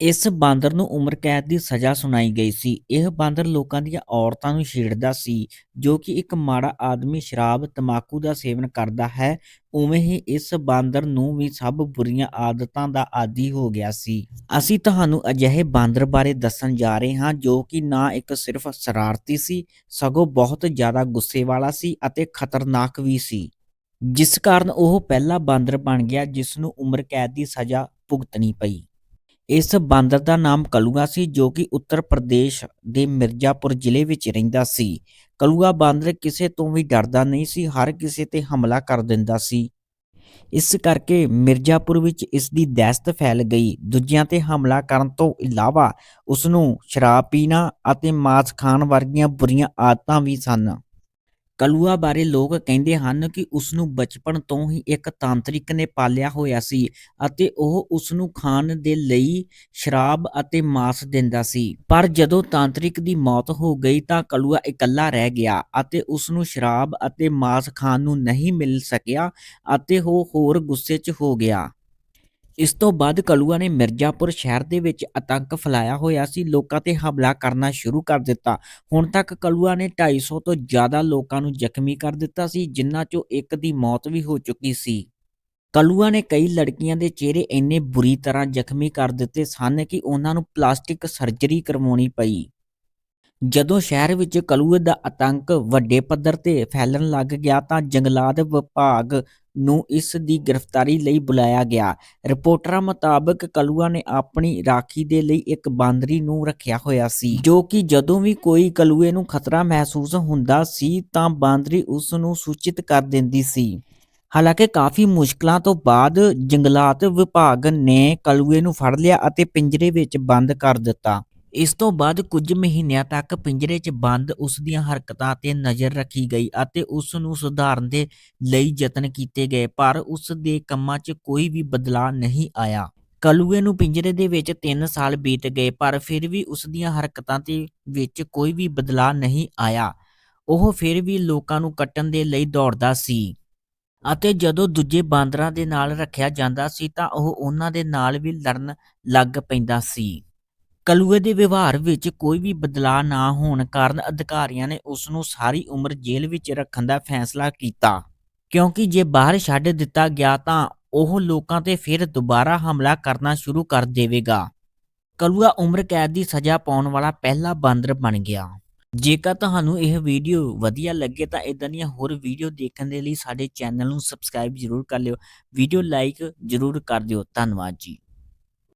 ਇਸ ਬਾਂਦਰ ਨੂੰ ਉਮਰ ਕੈਦ ਦੀ ਸਜ਼ਾ ਸੁਣਾਈ ਗਈ ਸੀ। ਇਹ ਬਾਂਦਰ ਲੋਕਾਂ ਦੀਆਂ ਔਰਤਾਂ ਨੂੰ ਛੇੜਦਾ ਸੀ, ਜੋ ਕਿ ਇੱਕ ਮਾੜਾ ਆਦਮੀ ਸ਼ਰਾਬ ਤਮਾਕੂ ਦਾ ਸੇਵਨ ਕਰਦਾ ਹੈ। ਉਵੇਂ ਹੀ ਇਸ ਬਾਂਦਰ ਨੂੰ ਵੀ ਸਭ ਬੁਰੀਆਂ ਆਦਤਾਂ ਦਾ ਆਦੀ ਹੋ ਗਿਆ ਸੀ। ਅਸੀਂ ਤੁਹਾਨੂੰ ਅਜਿਹੇ ਬਾਂਦਰ ਬਾਰੇ ਦੱਸਣ ਜਾ ਰਹੇ ਹਾਂ, ਜੋ ਕਿ ਨਾ ਇੱਕ ਸਿਰਫ ਸ਼ਰਾਰਤੀ ਸੀ, ਸਗੋਂ ਬਹੁਤ ਜ਼ਿਆਦਾ ਗੁੱਸੇ ਵਾਲਾ ਸੀ ਅਤੇ ਖਤਰਨਾਕ ਵੀ ਸੀ। ਜਿਸ ਕਾਰਨ ਉਹ ਪਹਿਲਾ ਬਾਂਦਰ ਬਣ ਗਿਆ, ਜਿਸ ਨੂੰ ਉਮਰ ਕੈਦ ਦੀ ਸਜ਼ਾ ਭੁਗਤਣੀ ਪਈ। ਇਸ ਬਾਂਦਰ ਦਾ ਨਾਮ ਕਲੂਆ ਸੀ, ਜੋ ਕਿ ਉੱਤਰ ਪ੍ਰਦੇਸ਼ ਦੇ ਮਿਰਜ਼ਾਪੁਰ ਜ਼ਿਲ੍ਹੇ ਵਿੱਚ ਰਹਿੰਦਾ ਸੀ। ਕਲੂਆ ਬਾਂਦਰ ਕਿਸੇ ਤੋਂ ਵੀ ਡਰਦਾ ਨਹੀਂ ਸੀ, ਹਰ ਕਿਸੇ ਤੇ ਹਮਲਾ ਕਰ ਦਿੰਦਾ ਸੀ। ਇਸ ਕਰਕੇ ਮਿਰਜ਼ਾਪੁਰ ਵਿੱਚ ਇਸ ਦੀ ਦਹਿਸ਼ਤ ਫੈਲ ਗਈ। ਦੂਜਿਆਂ ਤੇ ਹਮਲਾ ਕਰਨ ਤੋਂ ਇਲਾਵਾ ਉਸ ਨੂੰ ਸ਼ਰਾਬ ਪੀਣਾ ਅਤੇ ਮਾਸ ਖਾਣ ਵਰਗੀਆਂ ਬੁਰੀਆਂ ਆਦਤਾਂ ਵੀ ਸਨ। ਕਲੂਆ ਬਾਰੇ ਲੋਕ ਕਹਿੰਦੇ ਹਨ ਕਿ ਉਸ ਨੂੰ ਬਚਪਨ ਤੋਂ ਹੀ ਇੱਕ ਤਾਂਤਰਿਕ ਨੇ ਪਾਲਿਆ ਹੋਇਆ ਸੀ ਅਤੇ ਉਹ ਉਸ ਨੂੰ ਖਾਣ ਦੇ ਲਈ ਸ਼ਰਾਬ ਅਤੇ ਮਾਸ ਦਿੰਦਾ ਸੀ। ਪਰ ਜਦੋਂ ਤਾਂਤਰਿਕ ਦੀ ਮੌਤ ਹੋ ਗਈ ਤਾਂ ਕਲੂਆ ਇਕੱਲਾ ਰਹਿ ਗਿਆ ਅਤੇ ਉਸ ਨੂੰ ਸ਼ਰਾਬ ਅਤੇ ਮਾਸ ਖਾਣ ਨੂੰ ਨਹੀਂ ਮਿਲ ਸਕਿਆ ਅਤੇ ਉਹ ਹੋਰ ਗੁੱਸੇ 'ਚ ਹੋ ਗਿਆ। ਇਸ ਤੋਂ ਬਾਅਦ ਕਲੂਆ ਨੇ ਮਿਰਜ਼ਾਪੁਰ ਸ਼ਹਿਰ ਦੇ ਵਿੱਚ ਆਤੰਕ ਫੈਲਾਇਆ ਹੋਇਆ ਸੀ। ਲੋਕਾਂ ਤੇ ਹਮਲਾ ਕਰਨਾ ਸ਼ੁਰੂ ਕਰ ਦਿੱਤਾ। ਹੁਣ ਤੱਕ ਕਲੂਆ ਨੇ 250 ਤੋਂ ਜ਼ਿਆਦਾ ਲੋਕਾਂ ਨੂੰ ਜ਼ਖਮੀ ਕਰ ਦਿੱਤਾ ਸੀ ਜਿਨ੍ਹਾਂ ਚੋਂ ਇੱਕ ਦੀ ਮੌਤ ਵੀ ਹੋ ਚੁੱਕੀ ਸੀ। ਕਲੂਆ ਨੇ ਕਈ ਲੜਕੀਆਂ ਦੇ ਚਿਹਰੇ ਇੰਨੇ ਬੁਰੀ ਤਰ੍ਹਾਂ ਜ਼ਖਮੀ ਕਰ ਦਿੱਤੇ ਸਨ ਕਿ ਉਹਨਾਂ ਨੂੰ ਪਲਾਸਟਿਕ ਸਰਜਰੀ ਕਰਵਾਉਣੀ ਪਈ। ਜਦੋਂ ਸ਼ਹਿਰ ਵਿੱਚ ਕਲੂਏ ਦਾ ਆਤੰਕ ਵੱਡੇ ਪੱਧਰ ਤੇ ਫੈਲਣ ਲੱਗ ਗਿਆ ਤਾਂ ਜੰਗਲਾਤ ਵਿਭਾਗ ਨੂੰ ਇਸ ਦੀ ਗ੍ਰਿਫਤਾਰੀ ਲਈ ਬੁਲਾਇਆ ਗਿਆ। ਰਿਪੋਰਟਰਾਂ ਮੁਤਾਬਕ ਕਲੂਆ ਨੇ ਆਪਣੀ ਰਾਖੀ ਦੇ ਲਈ ਇੱਕ ਬਾਂਦਰੀ ਨੂੰ ਰੱਖਿਆ ਹੋਇਆ ਸੀ, ਜੋ ਕਿ ਜਦੋਂ ਵੀ ਕੋਈ ਕਲੂਏ ਨੂੰ ਖਤਰਾ ਮਹਿਸੂਸ ਹੁੰਦਾ ਸੀ ਤਾਂ ਬਾਂਦਰੀ ਉਸ ਨੂੰ ਸੂਚਿਤ ਕਰ ਦਿੰਦੀ ਸੀ। ਹਾਲਾਂਕਿ ਕਾਫੀ ਮੁਸ਼ਕਲਾਂ ਤੋਂ ਬਾਅਦ ਜੰਗਲਾਤ ਵਿਭਾਗ ਨੇ ਕਲੂਏ ਨੂੰ ਫੜ ਲਿਆ ਅਤੇ ਪਿੰਜਰੇ ਵਿੱਚ ਬੰਦ ਕਰ ਦਿੱਤਾ। ਇਸ ਤੋਂ ਬਾਅਦ ਕੁਝ ਮਹੀਨਿਆਂ ਤੱਕ ਪਿੰਜਰੇ 'ਚ ਬੰਦ ਉਸ ਦੀਆਂ ਹਰਕਤਾਂ ਤੇ ਨਜ਼ਰ ਰੱਖੀ ਗਈ ਅਤੇ ਉਸ ਨੂੰ ਸੁਧਾਰਨ ਦੇ ਲਈ ਯਤਨ ਕੀਤੇ ਗਏ, ਪਰ ਉਸ ਦੇ ਕੰਮਾਂ 'ਚ ਕੋਈ ਵੀ ਬਦਲਾਅ ਨਹੀਂ ਆਇਆ। ਕਲੂਏ ਨੂੰ ਪਿੰਜਰੇ ਦੇ ਵਿੱਚ 3 ਸਾਲ ਬੀਤ ਗਏ, ਪਰ ਫਿਰ ਵੀ ਉਸ ਦੀਆਂ ਹਰਕਤਾਂ ਤੇ ਵਿੱਚ ਕੋਈ ਵੀ ਬਦਲਾਅ ਨਹੀਂ ਆਇਆ। ਉਹ ਫਿਰ ਵੀ ਲੋਕਾਂ ਨੂੰ ਕੱਟਣ ਦੇ ਲਈ ਦੌੜਦਾ ਸੀ ਅਤੇ ਜਦੋਂ ਦੂਜੇ ਬਾਂਦਰਾਂ ਦੇ ਨਾਲ ਰੱਖਿਆ ਜਾਂਦਾ ਸੀ ਤਾਂ ਉਹ ਉਹਨਾਂ ਦੇ ਨਾਲ ਵੀ ਲੜਨ ਲੱਗ ਪੈਂਦਾ ਸੀ। ਕਲੂਏ ਦੇ ਵਿਵਹਾਰ ਵਿੱਚ ਕੋਈ ਵੀ ਬਦਲਾਅ ਨਾ ਹੋਣ ਕਾਰਨ ਅਧਿਕਾਰੀਆਂ ਨੇ ਉਸ ਨੂੰ ਸਾਰੀ ਉਮਰ ਜੇਲ੍ਹ ਵਿੱਚ ਰੱਖਣ ਦਾ ਫੈਸਲਾ ਕੀਤਾ। ਕਿਉਂਕਿ ਜੇ ਬਾਹਰ ਛੱਡ ਦਿੱਤਾ ਗਿਆ ਤਾਂ ਉਹ ਲੋਕਾਂ ਤੇ ਫਿਰ ਦੁਬਾਰਾ ਹਮਲਾ ਕਰਨਾ ਸ਼ੁਰੂ ਕਰ ਦੇਵੇਗਾ। ਕਲੂਆ ਉਮਰ ਕੈਦ ਦੀ ਸਜ਼ਾ ਪਾਉਣ ਵਾਲਾ ਪਹਿਲਾ ਬਾਂਦਰ ਬਣ ਗਿਆ। ਜੇਕਰ ਤੁਹਾਨੂੰ ਇਹ ਵੀਡੀਓ ਵਧੀਆ ਲੱਗੇ ਤਾਂ ਇਦਾਂ ਦੀਆਂ ਹੋਰ ਵੀਡੀਓ ਦੇਖਣ ਦੇ ਲਈ ਸਾਡੇ ਚੈਨਲ ਨੂੰ ਸਬਸਕ੍ਰਾਈਬ ਜ਼ਰੂਰ ਕਰ ਲਿਓ। ਵੀਡੀਓ ਲਾਈਕ ਜ਼ਰੂਰ ਕਰ ਦਿਓ। ਧੰਨਵਾਦ ਜੀ।